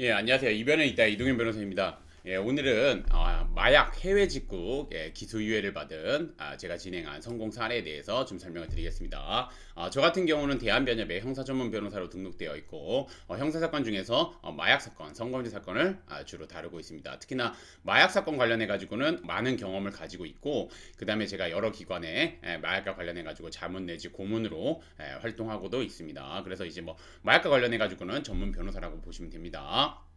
예, 안녕하세요. 이변에 있다 이동현 변호사입니다. 예, 오늘은 아, 마약 해외 직구 예, 기소 유예를 받은 아, 제가 진행한 성공 사례에 대해서 좀 설명을 드리겠습니다. 아, 저 같은 경우는 대한변협의 형사 전문 변호사로 등록되어 있고 어, 형사 사건 중에서 어, 마약 사건, 성범죄 사건을 아, 주로 다루고 있습니다. 특히나 마약 사건 관련해 가지고는 많은 경험을 가지고 있고 그 다음에 제가 여러 기관에 예, 마약과 관련해 가지고 자문 내지 고문으로 예, 활동하고도 있습니다. 그래서 이제 뭐 마약과 관련해 가지고는 전문 변호사라고 보시면 됩니다.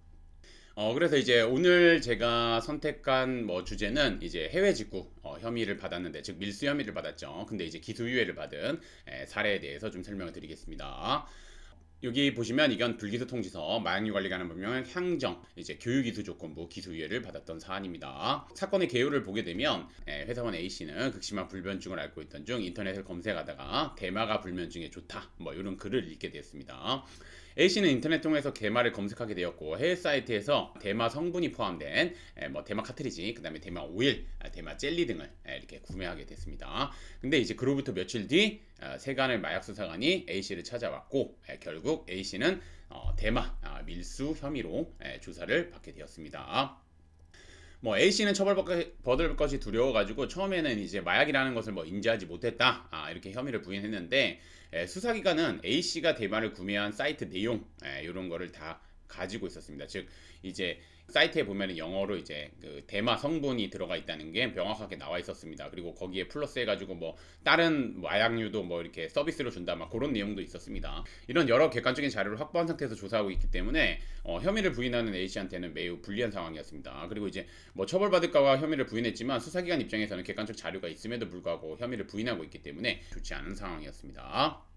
어 그래서 이제 오늘 제가 선택한 뭐 주제는 이제 해외 직구 어, 혐의를 받았는데 즉 밀수 혐의를 받았죠. 근데 이제 기소유예를 받은 에, 사례에 대해서 좀 설명을 드리겠습니다. 여기 보시면 이건 불기소 통지서 마약류 관리 관한 법령 향정 이제 교육이수 조건부 기소유예를 받았던 사안입니다. 사건의 개요를 보게 되면 에, 회사원 A 씨는 극심한 불면증을 앓고 있던 중 인터넷을 검색하다가 대마가 불면증에 좋다 뭐 이런 글을 읽게 되었습니다. A 씨는 인터넷 통해서 대마를 검색하게 되었고 해외 사이트에서 대마 성분이 포함된 에, 뭐 대마 카트리지, 그다음에 대마 오일, 아, 대마 젤리 등을 에, 이렇게 구매하게 됐습니다. 근데 이제 그로부터 며칠 뒤 어, 세간의 마약 수사관이 A 씨를 찾아왔고 에, 결국 A 씨는 어, 대마 아, 밀수 혐의로 에, 조사를 받게 되었습니다. 뭐 A 씨는 처벌받을 것이 두려워가지고 처음에는 이제 마약이라는 것을 뭐 인지하지 못했다 아, 이렇게 혐의를 부인했는데 에, 수사기관은 A 씨가 대마를 구매한 사이트 내용 에, 이런 거를 다 가지고 있었습니다. 즉 이제 사이트에 보면 영어로 이제 그 대마 성분이 들어가 있다는 게 명확하게 나와 있었습니다. 그리고 거기에 플러스 해가지고 뭐 다른 마약류도 뭐 이렇게 서비스로 준다 막 그런 내용도 있었습니다. 이런 여러 객관적인 자료를 확보한 상태에서 조사하고 있기 때문에 어, 혐의를 부인하는 A 씨한테는 매우 불리한 상황이었습니다. 그리고 이제 뭐 처벌받을까와 혐의를 부인했지만 수사기관 입장에서는 객관적 자료가 있음에도 불구하고 혐의를 부인하고 있기 때문에 좋지 않은 상황이었습니다.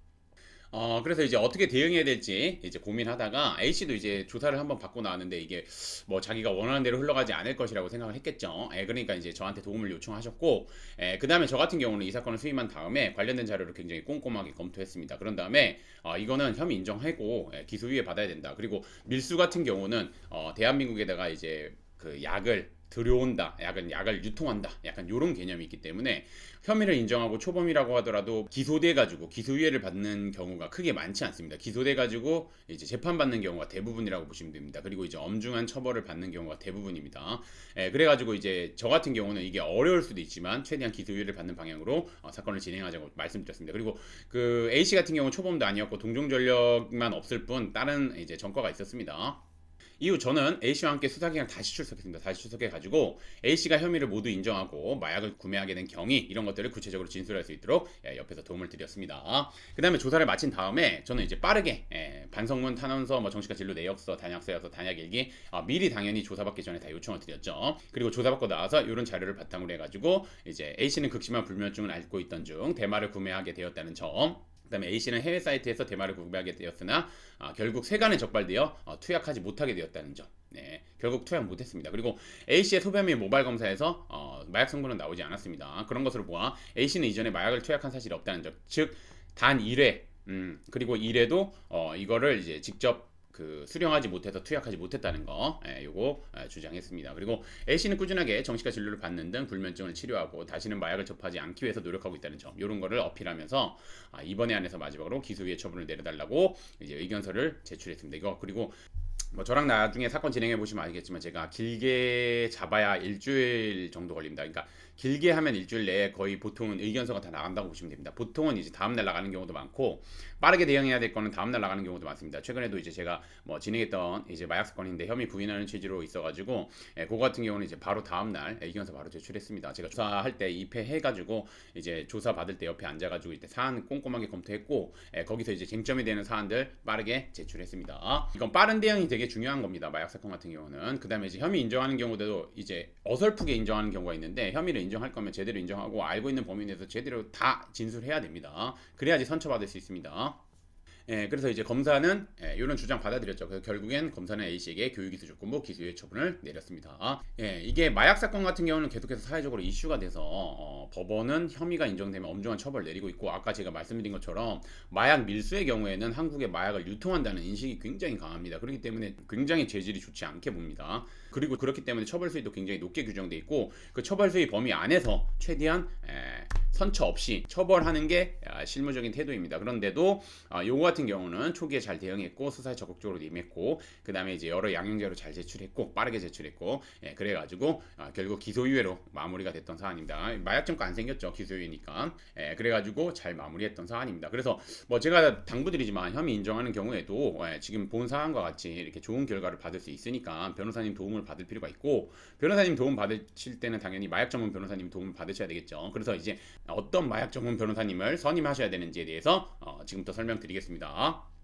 어, 그래서 이제 어떻게 대응해야 될지 이제 고민하다가 A씨도 이제 조사를 한번 받고 나왔는데 이게 뭐 자기가 원하는 대로 흘러가지 않을 것이라고 생각을 했겠죠. 예, 그러니까 이제 저한테 도움을 요청하셨고, 예, 그 다음에 저 같은 경우는 이 사건을 수임한 다음에 관련된 자료를 굉장히 꼼꼼하게 검토했습니다. 그런 다음에 어, 이거는 혐의 인정하고 예, 기소유예 받아야 된다. 그리고 밀수 같은 경우는 어, 대한민국에다가 이제 그 약을 들여온다, 약은 약을 유통한다, 약간 이런 개념이 있기 때문에 혐의를 인정하고 초범이라고 하더라도 기소돼 가지고 기소유예를 받는 경우가 크게 많지 않습니다. 기소돼 가지고 이제 재판 받는 경우가 대부분이라고 보시면 됩니다. 그리고 이제 엄중한 처벌을 받는 경우가 대부분입니다. 예, 그래 가지고 이제 저 같은 경우는 이게 어려울 수도 있지만 최대한 기소유예를 받는 방향으로 어, 사건을 진행하자고 말씀드렸습니다. 그리고 그 A 씨 같은 경우 초범도 아니었고 동종전력만 없을 뿐 다른 이제 전과가 있었습니다. 이후 저는 A씨와 함께 수사기관 다시 출석했습니다. 다시 출석해가지고 A씨가 혐의를 모두 인정하고 마약을 구매하게 된 경위 이런 것들을 구체적으로 진술할 수 있도록 예, 옆에서 도움을 드렸습니다. 그 다음에 조사를 마친 다음에 저는 이제 빠르게 예, 반성문, 탄원서, 뭐 정시과 진료 내역서, 단약서여서 단약일기 어, 미리 당연히 조사받기 전에 다 요청을 드렸죠. 그리고 조사받고 나와서 이런 자료를 바탕으로 해가지고 이제 A씨는 극심한 불면증을 앓고 있던 중 대마를 구매하게 되었다는 점 그다음에 A 씨는 해외 사이트에서 대마를 구매하게 되었으나 아, 결국 세간에 적발되어 어, 투약하지 못하게 되었다는 점. 네, 결국 투약 못했습니다. 그리고 A 씨의 소변 및 모발 검사에서 어, 마약 성분은 나오지 않았습니다. 그런 것으로 보아 A 씨는 이전에 마약을 투약한 사실이 없다는 점. 즉 단 1회 음, 그리고 1회도 어, 이거를 이제 직접 그 수령하지 못해서 투약하지 못했다는 거, 예, 요거 예, 주장했습니다. 그리고 A 씨는 꾸준하게 정시과 진료를 받는 등 불면증을 치료하고 다시는 마약을 접하지 않기 위해서 노력하고 있다는 점, 요런 거를 어필하면서 아, 이번에 안에서 마지막으로 기소유예 처분을 내려달라고 이제 의견서를 제출했습니다. 이거 그리고 뭐 저랑 나중에 사건 진행해 보시면 알겠지만 제가 길게 잡아야 일주일 정도 걸립니다. 그러니까 길게 하면 일주일 내에 거의 보통은 의견서가 다 나간다고 보시면 됩니다. 보통은 이제 다음 날 나가는 경우도 많고 빠르게 대응해야 될 거는 다음 날 나가는 경우도 많습니다. 최근에도 이제 제가 뭐 진행했던 이제 마약 사건인데 혐의 부인하는 취지로 있어가지고 예, 그거 같은 경우는 이제 바로 다음 날 의견서 바로 제출했습니다. 제가 조사할 때 입회해가지고 이제 조사 받을 때 옆에 앉아가지고 이때 사안 꼼꼼하게 검토했고 예, 거기서 이제 쟁점이 되는 사안들 빠르게 제출했습니다. 이건 빠른 대응이 되게 중요한 겁니다. 마약 사건 같은 경우는 그 다음에 이제 혐의 인정하는 경우도 이제 어설프게 인정하는 경우가 있는데 혐의를 인정할 거면 제대로 인정하고 알고 있는 범위 내에서 제대로 다 진술해야 됩니다. 그래야지 선처받을 수 있습니다. 예, 그래서 이제 검사는 예, 이런 주장 받아들였죠. 그래서 결국엔 검사는 A 씨에게 교육이수 조건부 기소유예 처분을 내렸습니다. 예, 이게 마약 사건 같은 경우는 계속해서 사회적으로 이슈가 돼서 어, 법원은 혐의가 인정되면 엄중한 처벌을 내리고 있고 아까 제가 말씀드린 것처럼 마약 밀수의 경우에는 한국에 마약을 유통한다는 인식이 굉장히 강합니다. 그렇기 때문에 굉장히 재질이 좋지 않게 봅니다. 그리고 그렇기 때문에 처벌 수위도 굉장히 높게 규정돼 있고 그 처벌 수위 범위 안에서 최대한 예, 선처 없이 처벌하는 게 아, 실무적인 태도입니다. 그런데도 아, 요거 같은 경우는 초기에 잘 대응했고 수사에 적극적으로 임했고 그 다음에 이제 여러 양형자료 잘 제출했고 빠르게 제출했고 예, 그래가지고 아, 결국 기소유예로 마무리가 됐던 사안입니다. 마약 증거 안 생겼죠 기소유예니까 예, 그래가지고 잘 마무리했던 사안입니다. 그래서 뭐 제가 당부드리지만 혐의 인정하는 경우에도 예, 지금 본 사안과 같이 이렇게 좋은 결과를 받을 수 있으니까 변호사님 도움을 받을 필요가 있고 변호사님 도움 받으실 때는 당연히 마약 전문 변호사님 도움을 받으셔야 되겠죠. 그래서 이제 어떤 마약 전문 변호사님을 선임하셔야 되는지에 대해서 어, 지금부터 설명드리겠습니다.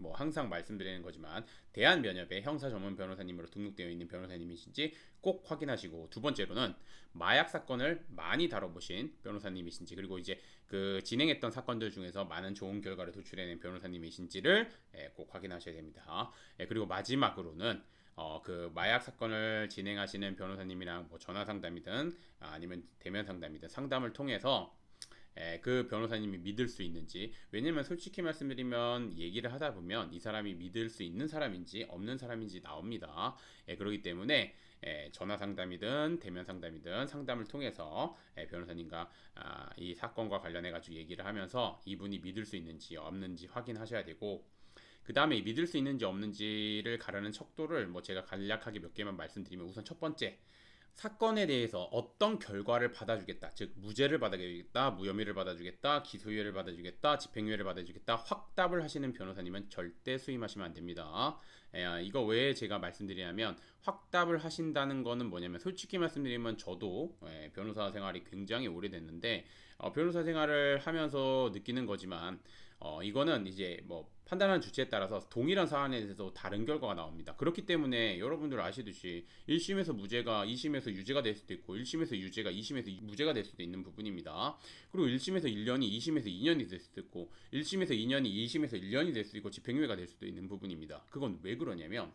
뭐 항상 말씀드리는 거지만 대한변협의 형사 전문 변호사님으로 등록되어 있는 변호사님이신지 꼭 확인하시고 두 번째로는 마약 사건을 많이 다뤄보신 변호사님이신지 그리고 이제 그 진행했던 사건들 중에서 많은 좋은 결과를 도출해낸 변호사님이신지를 예, 꼭 확인하셔야 됩니다. 예, 그리고 마지막으로는 어, 그 마약 사건을 진행하시는 변호사님이랑 뭐 전화 상담이든 아, 아니면 대면 상담이든 상담을 통해서 에, 그 변호사님이 믿을 수 있는지 왜냐면 솔직히 말씀드리면 얘기를 하다 보면 이 사람이 믿을 수 있는 사람인지 없는 사람인지 나옵니다. 예, 그렇기 때문에 에, 전화 상담이든 대면 상담이든 상담을 통해서 에, 변호사님과 아, 이 사건과 관련해 가지고 얘기를 하면서 이분이 믿을 수 있는지 없는지 확인하셔야 되고 그 다음에 믿을 수 있는지 없는지를 가르는 척도를 뭐 제가 간략하게 몇 개만 말씀드리면 우선 첫 번째 사건에 대해서 어떤 결과를 받아주겠다. 즉 무죄를 받아주겠다, 무혐의를 받아주겠다, 기소유예를 받아주겠다, 집행유예를 받아주겠다. 확답을 하시는 변호사님은 절대 수임하시면 안 됩니다. 에, 아, 이거 왜 제가 말씀드리냐면 확답을 하신다는 거는 뭐냐면 솔직히 말씀드리면 저도 에, 변호사 생활이 굉장히 오래됐는데 어, 변호사 생활을 하면서 느끼는 거지만 어, 이거는 이제 뭐 판단하는 주체에 따라서 동일한 사안에 대해서 다른 결과가 나옵니다. 그렇기 때문에 여러분들 아시듯이 1심에서 무죄가 2심에서 유죄가 될 수도 있고 1심에서 유죄가 2심에서 무죄가 될 수도 있는 부분입니다. 그리고 1심에서 1년이 2심에서 2년이 될 수도 있고 1심에서 2년이 2심에서 1년이 될 수도 있고 집행유예가 될 수도 있는 부분입니다. 그건 왜 그러냐면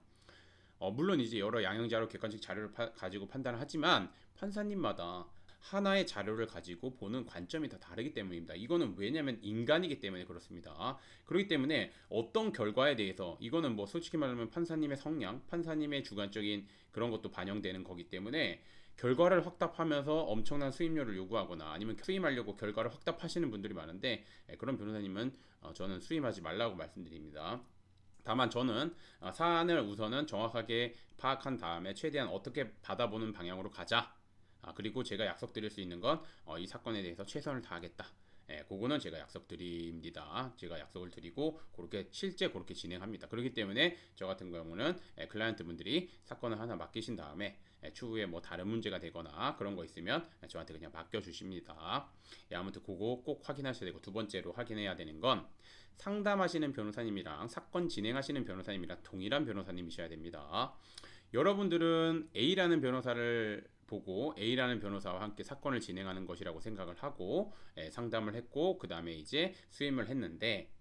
어, 물론 이제 여러 양형자료 객관식 자료를 파, 가지고 판단을 하지만 판사님마다 하나의 자료를 가지고 보는 관점이 다 다르기 때문입니다. 이거는 왜냐면 인간이기 때문에 그렇습니다. 그렇기 때문에 어떤 결과에 대해서 이거는 뭐 솔직히 말하면 판사님의 성향, 판사님의 주관적인 그런 것도 반영되는 거기 때문에 결과를 확답하면서 엄청난 수임료를 요구하거나 아니면 수임하려고 결과를 확답하시는 분들이 많은데 예, 그런 변호사님은 어, 저는 수임하지 말라고 말씀드립니다. 다만 저는 어, 사안을 우선은 정확하게 파악한 다음에 최대한 어떻게 받아보는 방향으로 가자 아, 그리고 제가 약속드릴 수 있는 건이 어, 사건에 대해서 최선을 다하겠다. 예, 그거는 제가 약속드립니다. 제가 약속을 드리고 그렇게 실제 그렇게 진행합니다. 그렇기 때문에 저 같은 경우는 예, 클라이언트 분들이 사건을 하나 맡기신 다음에 예, 추후에 뭐 다른 문제가 되거나 그런 거 있으면 예, 저한테 그냥 맡겨 주십니다. 예, 아무튼 그거 꼭 확인하셔야 되고 두 번째로 확인해야 되는 건 상담하시는 변호사님이랑 사건 진행하시는 변호사님이랑 동일한 변호사님이셔야 됩니다. 여러분들은 A라는 변호사를 보고 A라는 변호사와 함께 사건을 진행하는 것이라고 생각을 하고 예, 상담을 했고 그 다음에 이제 수임을 했는데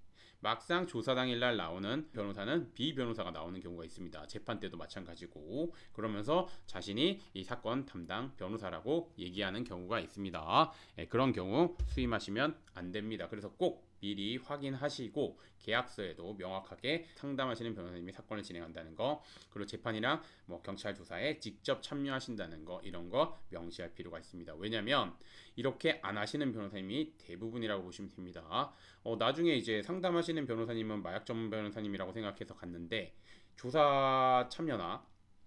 막상 조사 당일날 나오는 변호사는 B 변호사가 나오는 경우가 있습니다. 재판 때도 마찬가지고 그러면서 자신이 이 사건 담당 변호사라고 얘기하는 경우가 있습니다. 예, 그런 경우 수임하시면 안 됩니다. 그래서 꼭 미리 확인하시고 계약서에도 명확하게 상담하시는 변호사님이 사건을 진행한다는 거 그리고 재판이랑 뭐 경찰 조사에 직접 참여하신다는 거 이런 거 명시할 필요가 있습니다. 왜냐하면 이렇게 안 하시는 변호사님이 대부분이라고 보시면 됩니다. 어, 나중에 이제 상담하시는 변호사님은 마약 전문 변호사님이라고 생각해서 갔는데 조사 참여나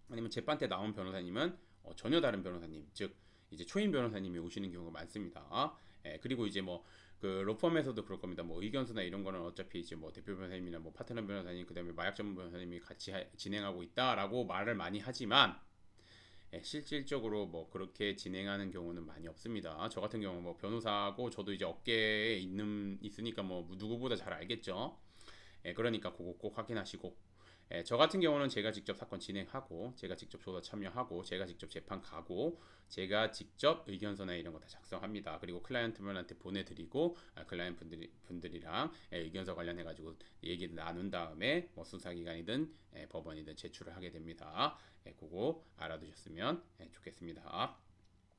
아니면 재판 때 나온 변호사님은 어, 전혀 다른 변호사님 즉 이제 초임 변호사님이 오시는 경우가 많습니다. 예, 그리고 이제 뭐 그 로펌에서도 그럴 겁니다. 뭐 의견서나 이런 거는 어차피 이제 뭐 대표 변호사님이나 뭐 파트너 변호사님 그다음에 마약 전문 변호사님이 같이 하, 진행하고 있다라고 말을 많이 하지만 예, 실질적으로 뭐 그렇게 진행하는 경우는 많이 없습니다. 저 같은 경우 뭐 변호사고 저도 이제 업계에 있는 있으니까 뭐 누구보다 잘 알겠죠. 예, 그러니까 그거 꼭 확인하시고 예, 저 같은 경우는 제가 직접 사건 진행하고 제가 직접 조사 참여하고 제가 직접 재판 가고 제가 직접 의견서나 이런 거 다 작성합니다. 그리고 클라이언트분한테 보내드리고 아, 클라이언트 분들이, 분들이랑 예, 의견서 관련해 가지고 얘기를 나눈 다음에 뭐 수사기관이든 예, 법원이든 제출을 하게 됩니다. 예, 그거 알아두셨으면 예, 좋겠습니다.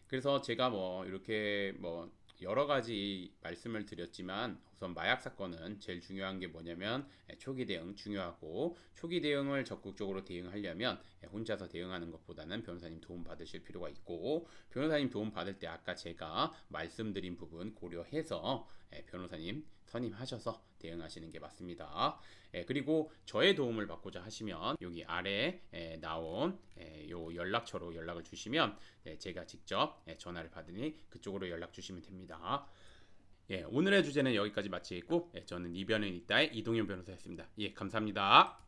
그래서 제가 뭐 이렇게 뭐 여러 가지 말씀을 드렸지만 우선 마약 사건은 제일 중요한 게 뭐냐면 예, 초기 대응 중요하고 초기 대응을 적극적으로 대응하려면 예, 혼자서 대응하는 것보다는 변호사님 도움 받으실 필요가 있고 변호사님 도움 받을 때 아까 제가 말씀드린 부분 고려해서 예, 변호사님 선임하셔서 대응하시는 게 맞습니다. 예, 그리고 저의 도움을 받고자 하시면 여기 아래 에 나온 에, 요 연락처로 연락을 주시면 예, 제가 직접 예, 전화를 받으니 그쪽으로 연락 주시면 됩니다. 예, 오늘의 주제는 여기까지 마치겠고 예, 저는 이변은 이따의 이동현 변호사였습니다. 예, 감사합니다.